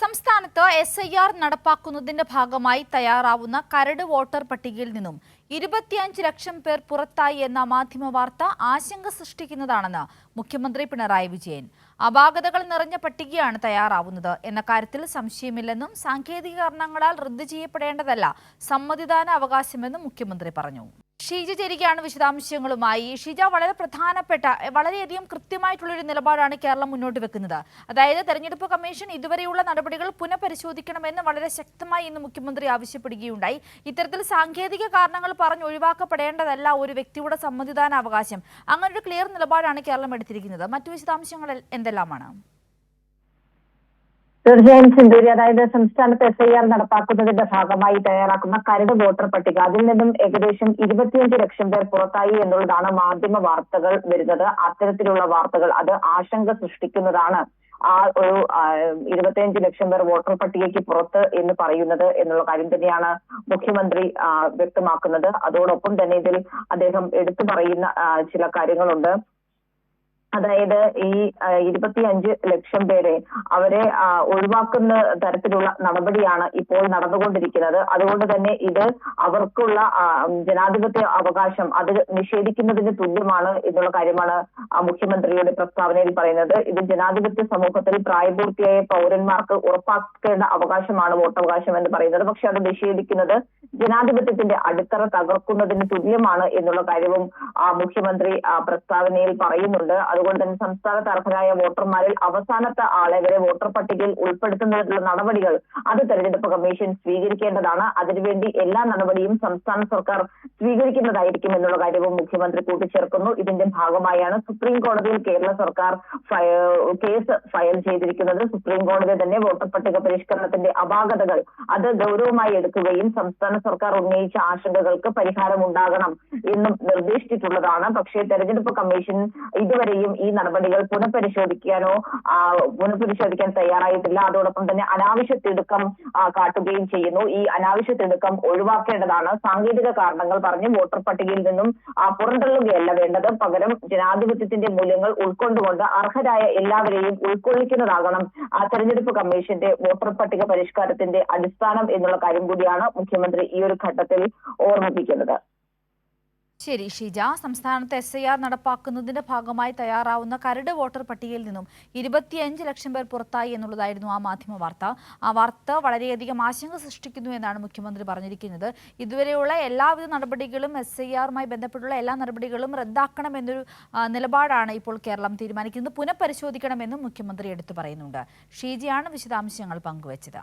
സംസ്ഥാനത്ത് S I R നടപ്പാക്കുന്നതിന്റെ ഭാഗമായി തയ്യാറാവുന്ന കരട് വോട്ടർ പട്ടികയിൽ നിന്നും ഇരുപത്തിയഞ്ച് ലക്ഷം പേർ പുറത്തായി എന്ന മാധ്യമ വാർത്ത ആശങ്ക സൃഷ്ടിക്കുന്നതാണെന്ന് മുഖ്യമന്ത്രി പിണറായി വിജയൻ. അപാകതകൾ നിറഞ്ഞ പട്ടികയാണ് തയ്യാറാവുന്നത്. എന്ന കാര്യത്തിൽ സംശയമില്ലെന്നും സാങ്കേതിക കാരണങ്ങളാൽ റദ്ദു ചെയ്യപ്പെടേണ്ടതല്ല സമ്മതിദാന അവകാശമെന്നും മുഖ്യമന്ത്രി പറഞ്ഞു. ഷീജ ചേരുകയാണ് വിശദാംശങ്ങളുമായി. ഷീജ വളരെ പ്രധാനപ്പെട്ട വളരെയധികം കൃത്യമായിട്ടുള്ളൊരു നിലപാടാണ് കേരളം മുന്നോട്ട് വെക്കുന്നത്. അതായത് തെരഞ്ഞെടുപ്പ് കമ്മീഷൻ ഇതുവരെയുള്ള നടപടികൾ പുനഃപരിശോധിക്കണമെന്ന് വളരെ ശക്തമായി ഇന്ന് മുഖ്യമന്ത്രി ആവശ്യപ്പെടുകയുണ്ടായി. ഇത്തരത്തിൽ സാങ്കേതിക കാരണങ്ങൾ പറഞ്ഞ് ഒഴിവാക്കപ്പെടേണ്ടതല്ല ഒരു വ്യക്തിയുടെ സമ്മതിദാനാവകാശം. അങ്ങനൊരു ക്ലിയർ നിലപാടാണ് കേരളം എടുത്തിരിക്കുന്നത്. മറ്റു വിശദാംശങ്ങൾ എന്തെല്ലാമാണ്? തീർച്ചയായും സിന്ധൂരി അതായത് സംസ്ഥാനത്ത് എസ് ഐ ആർ നടപ്പാക്കുന്നതിന്റെ ഭാഗമായി തയ്യാറാക്കുന്ന കരട് വോട്ടർ പട്ടിക. അതിൽ നിന്നും ഏകദേശം ഇരുപത്തിയഞ്ച് ലക്ഷം പേർ പുറത്തായി എന്നുള്ളതാണ് മാധ്യമ വാർത്തകൾ വരുന്നത്. അത്തരത്തിലുള്ള വാർത്തകൾ അത് ആശങ്ക സൃഷ്ടിക്കുന്നതാണ്. ആ ഒരു ഇരുപത്തിയഞ്ച് ലക്ഷം പേർ വോട്ടർ പട്ടികയ്ക്ക് പുറത്ത് എന്ന് പറയുന്നത് എന്നുള്ള കാര്യം തന്നെയാണ് മുഖ്യമന്ത്രി വ്യക്തമാക്കുന്നത്. അതോടൊപ്പം തന്നെ ഇതിൽ അദ്ദേഹം എടുത്തു പറയുന്ന ചില കാര്യങ്ങളുണ്ട്. അതായത് ഈ ഇരുപത്തിയഞ്ച് ലക്ഷം പേരെ അവരെ ഒഴിവാക്കുന്ന തരത്തിലുള്ള നടപടിയാണ് ഇപ്പോൾ നടന്നുകൊണ്ടിരിക്കുന്നത്. അതുകൊണ്ട് തന്നെ ഇത് അവർക്കുള്ള ജനാധിപത്യ അവകാശം അത് നിഷേധിക്കുന്നതിന് തുല്യമാണ് എന്നുള്ള കാര്യമാണ് മുഖ്യമന്ത്രിയുടെ പ്രസ്താവനയിൽ പറയുന്നത്. ഇത് ജനാധിപത്യ സമൂഹത്തിൽ പ്രായപൂർത്തിയായ പൗരന്മാർക്ക് ഉറപ്പാക്കേണ്ട അവകാശമാണ് വോട്ടവകാശം എന്ന് പറയുന്നത്. പക്ഷെ അത് നിഷേധിക്കുന്നത് ജനാധിപത്യത്തിന്റെ അടിത്തറ തകർക്കുന്നതിന് തുല്യമാണ് എന്നുള്ള കാര്യവും മുഖ്യമന്ത്രി പ്രസ്താവനയിൽ പറയുന്നുണ്ട്. അതുകൊണ്ട് തന്നെ സംസ്ഥാനത്ത് അർഹരായ വോട്ടർമാരിൽ അവസാനത്തെ ആളെ വരെ വോട്ടർ പട്ടികയിൽ ഉൾപ്പെടുത്തുന്നതിനുള്ള നടപടികൾ അത് തെരഞ്ഞെടുപ്പ് കമ്മീഷൻ സ്വീകരിക്കേണ്ടതാണ്. അതിനുവേണ്ടി എല്ലാ നടപടിയും സംസ്ഥാന സർക്കാർ സ്വീകരിക്കുന്നതായിരിക്കും എന്നുള്ള കാര്യവും മുഖ്യമന്ത്രി കൂട്ടിച്ചേർക്കുന്നു. ഇതിന്റെ ഭാഗമായാണ് സുപ്രീം കോടതിയിൽ കേരള സർക്കാർ കേസ് ഫയൽ ചെയ്തിരിക്കുന്നത്. സുപ്രീം കോടതി തന്നെ വോട്ടർ പട്ടിക പരിഷ്കരണത്തിന്റെ അപാകതകൾ അത് ഗൗരവമായി എടുക്കുകയും സംസ്ഥാന സർക്കാർ ഉന്നയിച്ച ആശങ്കകൾക്ക് പരിഹാരം പരിഹാരമുണ്ടാകണം എന്നും നിർദ്ദേശിച്ചിട്ടുള്ളതാണ്. പക്ഷേ തെരഞ്ഞെടുപ്പ് കമ്മീഷൻ ഇതുവരെയും ഈ നടപടികൾ പുനഃപരിശോധിക്കാനോ പുനഃപരിശോധിക്കാൻ തയ്യാറായിട്ടില്ല. അതോടൊപ്പം തന്നെ അനാവശ്യ തിടുക്കം കാട്ടുകയും ചെയ്യുന്നു. ഈ അനാവശ്യ തിടുക്കം ഒഴിവാക്കേണ്ടതാണ്. സാങ്കേതിക കാരണങ്ങൾ പറഞ്ഞ് വോട്ടർ പട്ടികയിൽ നിന്നും പുറന്തള്ളുകയല്ല വേണ്ടത്. പകരം ജനാധിപത്യത്തിന്റെ മൂല്യങ്ങൾ ഉൾക്കൊണ്ടുകൊണ്ട് അർഹരായ എല്ലാവരെയും ഉൾക്കൊള്ളിക്കുന്നതാകണം. തെരഞ്ഞെടുപ്പ് കമ്മീഷന്റെ വോട്ടർ പട്ടിക പരിഷ്കാരത്തിന്റെ അടിസ്ഥാനം എന്നുള്ള കാര്യം കൂടിയാണ് മുഖ്യമന്ത്രി ഈ ഒരു ഘട്ടത്തിൽ ഓർമ്മിപ്പിക്കുന്നത്. ശരി ഷീജ. സംസ്ഥാനത്ത് എസ് ഐ ആർ നടപ്പാക്കുന്നതിന്റെ ഭാഗമായി തയ്യാറാവുന്ന കരട് വോട്ടർ പട്ടികയിൽ നിന്നും ഇരുപത്തിയഞ്ച് ലക്ഷം പേർ പുറത്തായി എന്നുള്ളതായിരുന്നു ആ മാധ്യമ വാർത്ത. ആ വാർത്ത വളരെയധികം ആശങ്ക സൃഷ്ടിക്കുന്നു എന്നാണ് മുഖ്യമന്ത്രി പറഞ്ഞിരിക്കുന്നത്. ഇതുവരെയുള്ള എല്ലാവിധ നടപടികളും എസ് ഐ ആറുമായി ബന്ധപ്പെട്ടുള്ള എല്ലാ നടപടികളും റദ്ദാക്കണം എന്നൊരു നിലപാടാണ് ഇപ്പോൾ കേരളം തീരുമാനിക്കുന്നത്. പുനഃപരിശോധിക്കണമെന്നും മുഖ്യമന്ത്രി എടുത്തു പറയുന്നുണ്ട്. ഷീജയാണ് വിശദാംശങ്ങൾ പങ്കുവച്ചത്.